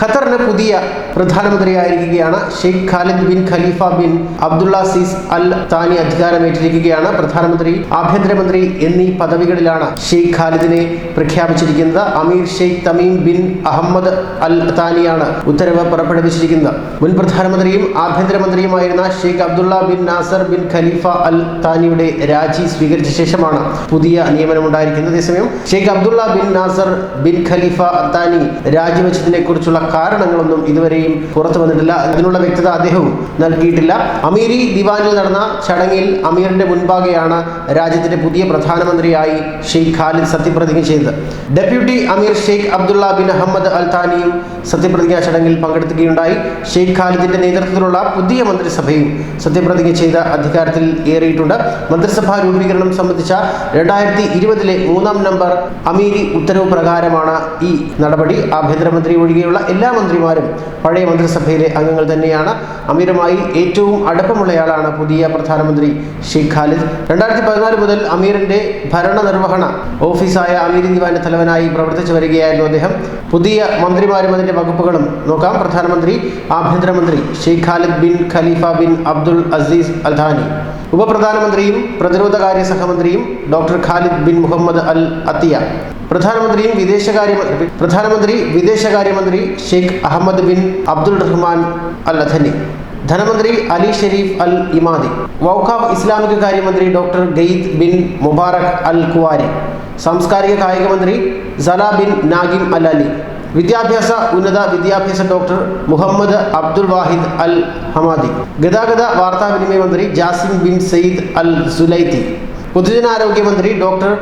ഖത്തറിന് പുതിയ പ്രധാനമന്ത്രിയായിരിക്കുകയാണ് Sheikh Khalid bin Khalifa bin Abdullah സീസ് Al Thani അധികാരമേറ്റിരിക്കുകയാണ് പ്രധാനമന്ത്രി ആഭ്യന്തരമന്ത്രി എന്നീ പദവികളിലാണ് ഷെയ്ഖ് ഖാലിദിനെ പ്രഖ്യാപിച്ചിരിക്കുന്നത്. അമീർ Sheikh Tamim bin Ahmed Al താനിയാണ് ഉത്തരവ് പുറപ്പെടുവിച്ചിരിക്കുന്നത്. മുൻ പ്രധാനമന്ത്രിയും ആഭ്യന്തരമന്ത്രിയുമായിരുന്ന Sheikh Abdullah bin Nasser bin Khalifa Al താനിയുടെ രാജി സ്വീകരിച്ച ശേഷമാണ് പുതിയ നിയമനമുണ്ടായിരിക്കുന്നത്. അതേസമയം Sheikh Abdullah bin Nasser bin Khalifa Al Thani രാജിവെച്ചതിനെ കുറിച്ചുള്ള കാരണങ്ങളൊന്നും ഇതുവരെയും പുറത്തു വന്നിട്ടില്ല. ഇതിനുള്ള വ്യക്തത അദ്ദേഹവും നൽകിയിട്ടില്ല. അമീരി ദിവാനിൽ നടന്ന ചടങ്ങിൽ അമീറിന്റെ മുൻപാകെയാണ് രാജ്യത്തിന്റെ പുതിയ പ്രധാനമന്ത്രിയായി ഷെയ്ഖ് ഖാലിദ് സത്യപ്രതിജ്ഞ ചെയ്തത്. ഡെപ്യൂട്ടി അമീർ Sheikh Abdullah bin Ahmed Al താനിയും സത്യപ്രതിജ്ഞാ ചടങ്ങിൽ പങ്കെടുക്കുകയുണ്ടായി. ഷെയ്ഖ് ഖാലിദിന്റെ നേതൃത്വത്തിലുള്ള പുതിയ മന്ത്രിസഭയും സത്യപ്രതിജ്ഞ ചെയ്ത അധികാരത്തിൽ ഏറിയിട്ടുണ്ട്. മന്ത്രിസഭാ രൂപീകരണം സംബന്ധിച്ച രണ്ടായിരത്തി ഇരുപതിലെ മൂന്നാം നമ്പർ അമീരി ഉത്തരവ് പ്രകാരമാണ് ഈ നടപടി. ആഭ്യന്തരമന്ത്രി ഒഴികെയുള്ള എല്ലാ മന്ത്രിമാരും പഴയ മന്ത്രിസഭയിലെ അംഗങ്ങൾ തന്നെയാണ്. അമീറുമായി ഏറ്റവും അടുപ്പമുള്ളയാളാണ് പുതിയ പ്രധാനമന്ത്രി ഷെയ്ഖ് ഖാലിദ്. രണ്ടായിരത്തി പതിനാല് മുതൽ അമീറിന്റെ ഭരണനിർവഹണ ഓഫീസായ അമീർ ദിവാന്റെ തലവനായി പ്രവർത്തിച്ചു വരികയായിരുന്നു അദ്ദേഹം. പുതിയ മന്ത്രിമാരും അതിന്റെ വകുപ്പുകളും നോക്കാം. പ്രധാനമന്ത്രി ആഭ്യന്തരമന്ത്രി Sheikh Khalid bin Khalifa bin Abdul Aziz Al Thani ഉപപ്രധാനമന്ത്രിയും പ്രതിരോധകാര്യ സഹമന്ത്രിയും doctor Khalid bin Mohammed Al Attiyah. പ്രധാനമന്ത്രിയും വിദേശകാര്യ പ്രധാനമന്ത്രി വിദേശകാര്യമന്ത്രി Sheikh Ahmed bin Abdul Rahman Al Thani ധനമന്ത്രി അലി ഷെരീഫ് അൽ ഇമാദി വൗഖാഫ് ഇസ്ലാമിക കാര്യമന്ത്രി doctor Ghaith bin Mubarak Al Kuwari സാംസ്കാരിക കായിക മന്ത്രി സല ബിൻ നാഗിം അൽ അലി വിദ്യാഭ്യാസ ഉന്നത വിദ്യാഭ്യാസ doctor Mohammed Abdul Wahid Al Hammadi ഗതാഗത വാർത്താവിനിമയ മന്ത്രി Jassim bin Sayed Al Sulaiti പൊതുജനാരോഗ്യ മന്ത്രി ഡോക്ടർ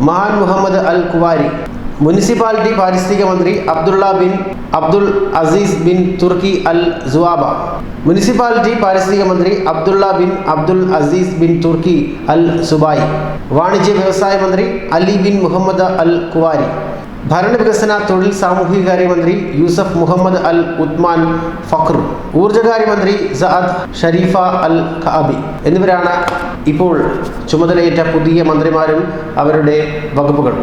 മഹാൻ മുഹമ്മദ് അൽ കുവാരി മുനിസിപ്പാലിറ്റി പാരിസ്ഥിതിക മന്ത്രി Abdullah bin Abdul Aziz bin Turki Al Subaie. Municipality പാരിസ്ഥിതിക മന്ത്രി Abdullah bin Abdul Aziz bin Turki Al Subaie. വാണിജ്യ വ്യവസായ മന്ത്രി Ali bin Mohammed Al Kuwari. ഭരണവികസന തൊഴിൽ സാമൂഹികകാര്യ മന്ത്രി Yousuf Mohammed Al Othman Fakhroo ഊർജകാര്യമന്ത്രി Saad Sharifa Al Kaabi. എന്നിവരാണ് ഇപ്പോൾ ചുമതലയേറ്റ പുതിയ മന്ത്രിമാരും അവരുടെ വകുപ്പുകളും